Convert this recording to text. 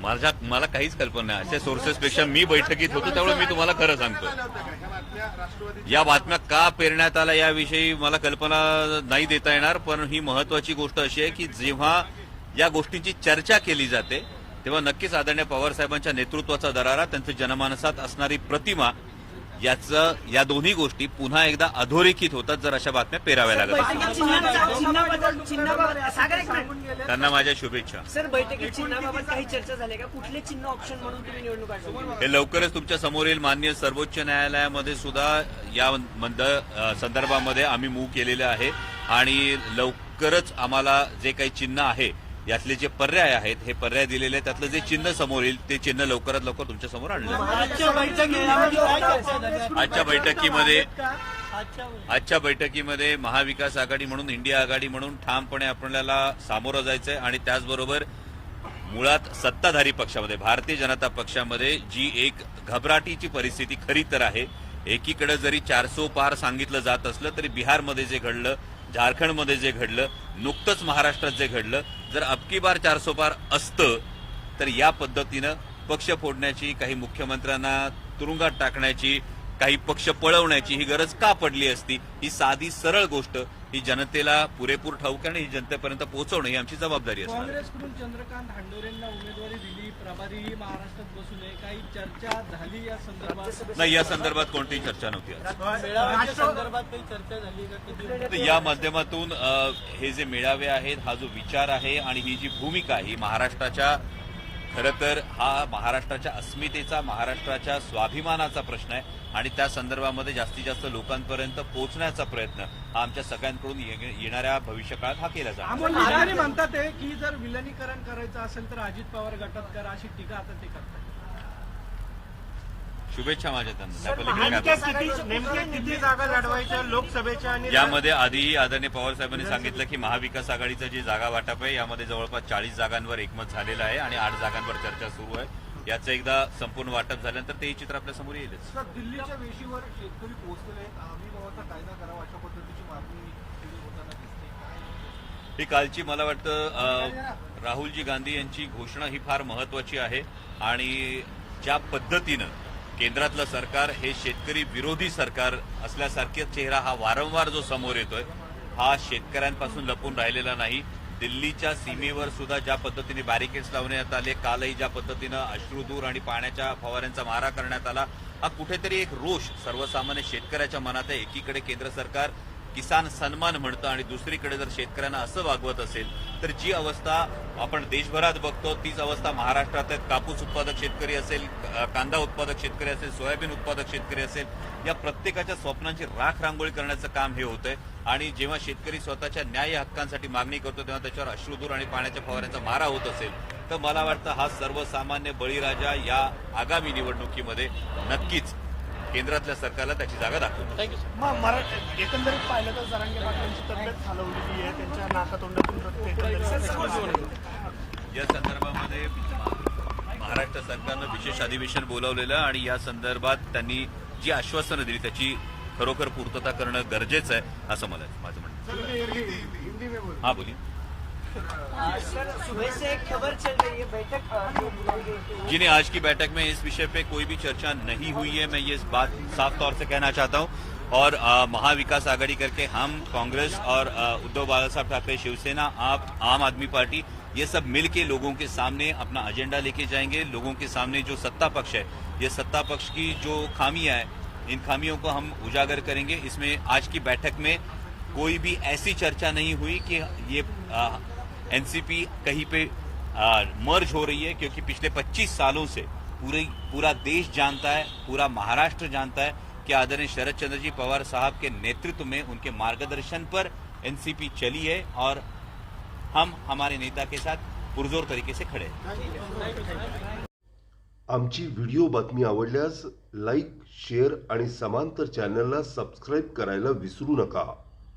माझ्या मला काहीच कल्पना नाही. अशा सोर्सेस पेक्षा मी बैठकीत होतो त्यामुळे मी तुम्हाला खरं सांगतो या बातम्या का पेरण्यात आल्या याविषयी मला कल्पना नाही देता येणार पण ही महत्वाची गोष्ट अशी आहे की जेव्हा या गोष्टींची चर्चा केली जाते तेव्हा नक्कीच आदरणीय पवार साहेबांच्या नेतृत्वाचा दरारा त्यांचं जनमानसात असणारी प्रतिमा याचं या दोन्ही गोष्टी पुन्हा एकदा अधोरेखित होतात जर अशा बातम्या पेराव्या लागत असतील. त्यांना माझ्या शुभेच्छा. सर बैठकीत चिन्हाबाबत काही चर्चा झाली का? कुठले चिन्ह ऑप्शन म्हणून तुम्ही निवडणूक हे लवकरच तुमच्या समोरील मान्य सर्वोच्च न्यायालयामध्ये सुद्धा या मंद अ, संदर्भामध्ये आम्ही मूव केलेलं आहे. आणि लवकरच आम्हाला जे काही चिन्ह आहे यातले जे पर्याय आहेत हे पर्याय दिलेले आहेत त्यातलं जे चिन्ह समोर येईल ते चिन्ह लवकरात लवकर तुमच्यासमोर आणलं. आजच्या बैठकीमध्ये आजच्या बैठकीमध्ये महाविकास आघाडी म्हणून इंडिया आघाडी म्हणून ठामपणे आपल्याला सामोरं जायचंय आणि त्याचबरोबर मुळात सत्ताधारी पक्षामध्ये भारतीय जनता पक्षामध्ये जी एक घबराटीची परिस्थिती खरी तर आहे एकीकडे जरी चारसो पार सांगितलं जात असलं तरी बिहारमध्ये जे घडलं झारखंडमध्ये जे घडलं नुकतंच महाराष्ट्रात जे घडलं जर अबकी बार चारसो पार असतं तर या पद्धतीनं पक्ष फोडण्याची काही मुख्यमंत्र्यांना तुरुंगात टाकण्याची काही पक्ष पळवण्याची ही गरज का पडली असती? ही साधी सरळ गोष्ट ही जनतेला पुरेपूर ठाऊक आणि ही जनतेपर्यंत पोहोचवणं ही आमची जबाबदारी असणार आहे. काँग्रेसकडून चंद्रकांत हांडोरेंना उमेदवारी दिली प्रभारीही महाराष्ट्रात बसू नये काही चर्चा झाली या संदर्भात? नाही या संदर्भात कोणतीही चर्चा नव्हती संदर्भात काही चर्चा झाली का? या माध्यमातून हे जे मेळावे आहेत हा जो विचार आहे आणि ही जी भूमिका आहे ही महाराष्ट्राच्या खरं तर हा महाराष्ट्राच्या अस्मितेचा महाराष्ट्राच्या स्वाभिमानाचा प्रश्न आहे आणि त्या संदर्भामध्ये जास्तीत जास्त लोकांपर्यंत पोहोचण्याचा प्रयत्न हा आमच्या सगळ्यांकडून येणाऱ्या भविष्यकाळात हा केला निराणे म्हणतात की जर विलनीकरण करायचं असेल तर अजित पवार गटात करा अशी टीका आता ते करतात. शुभेच्छा माझ्या त्यांना. लोकसभेच्या यामध्ये आधीही आदरणीय पवार साहेबांनी सांगितलं की महाविकास आघाडीचं जे जागा वाटप आहे यामध्ये जवळपास चाळीस जागांवर एकमत झालेलं आहे आणि आठ जागांवर चर्चा सुरू आहे. याचं एकदा संपूर्ण वाटप झाल्यानंतर तेही चित्र आपल्यासमोर येईलच. दिल्लीच्या वेशीवर शेतकरी पोहोचलेले कायदा करावा अशा पद्धतीची मागणी ही कालची मला वाटतं राहुलजी गांधी यांची घोषणा ही फार महत्वाची आहे आणि ज्या पद्धतीनं केंद्रातलं सरकार हे शेतकरी विरोधी सरकार असल्यासारखे चेहरा हा वारंवार जो समोर येतोय हा शेतकऱ्यांपासून लपून राहिलेला नाही. दिल्लीच्या सीमेवर सुद्धा ज्या पद्धतीने बॅरिकेड्स लावण्यात आले कालही ज्या पद्धतीनं अश्रुधूर आणि पाण्याच्या फवाऱ्यांचा मारा करण्यात आला हा कुठेतरी एक रोष सर्वसामान्य शेतकऱ्याच्या मनात आहे. एकीकडे केंद्र सरकार किसान सन्मान म्हणतं आणि दुसरीकडे जर शेतकऱ्यांना असं वागवत असेल तर जी अवस्था आपण देशभरात बघतो तीच अवस्था महाराष्ट्रात कापूस उत्पादक शेतकरी असेल कांदा उत्पादक शेतकरी असेल सोयाबीन उत्पादक शेतकरी असेल या प्रत्येकाच्या स्वप्नांची राख रांगोळी करण्याचं काम हे होतंय. आणि जेव्हा शेतकरी स्वतःच्या न्याय हक्कांसाठी मागणी करतो तेव्हा त्याच्यावर अश्रुधूर आणि पाण्याच्या फवाऱ्यांचा मारा होत असेल. तर मला वाटतं हा सर्वसामान्य बळीराजा या आगामी निवडणुकीमध्ये नक्कीच केंद्रातल्या सरकारला त्याची जागा दाखवतो एकंदरीत पाहिलं तर जरांगे पाटलांची तब्येत खालवलेली आहे. त्यांच्या नाकातोंडातून रक्त एकंदरीत या संदर्भामध्ये महाराष्ट्र सरकारनं विशेष अधिवेशन बोलावलेलं आणि या संदर्भात त्यांनी जी आश्वासनं दिली त्याची खरोखर पूर्तता करणं गरजेचं आहे असं मला माझं म्हणणं हिंदी में बोल हा बोली सर सुबह खबर चल रही है जी नहीं आज की बैठक में इस विषय पे कोई भी चर्चा नहीं हुई है, मैं ये इस बात साफ़ तौर से कहना चाहता हूँ। और महाविकास आघाड़ी करके हम, कांग्रेस और उद्धव बाला साहब ठाकरे, शिवसेना, आप, आम आदमी पार्टी, ये सब मिल के लोगों के सामने अपना एजेंडा लेके जाएँगे। लोगों के सामने जो सत्ता पक्ष है, ये सत्ता पक्ष की जो खामियाँ है, इन खामियों को हम उजागर करेंगे। इसमें आज की बैठक में कोई भी ऐसी चर्चा नहीं हुई कि ये एनसीपी कहीं पे मर्ज हो रही है क्योंकि पिछले 25 सालों से पूरे पूरा देश जानता है पूरा महाराष्ट्र जानता है कि आदरणीय शरद चंद्र जी पवार साहब के नेतृत्व में उनके मार्गदर्शन पर एनसीपी चली है और हम हमारे नेता के साथ पुरजोर तरीके से खड़े हैं। आमची व्हिडिओ बातमी आवडल्यास लाईक शेअर आणि समांतर चॅनलला सबस्क्राईब करायला विसरू नका.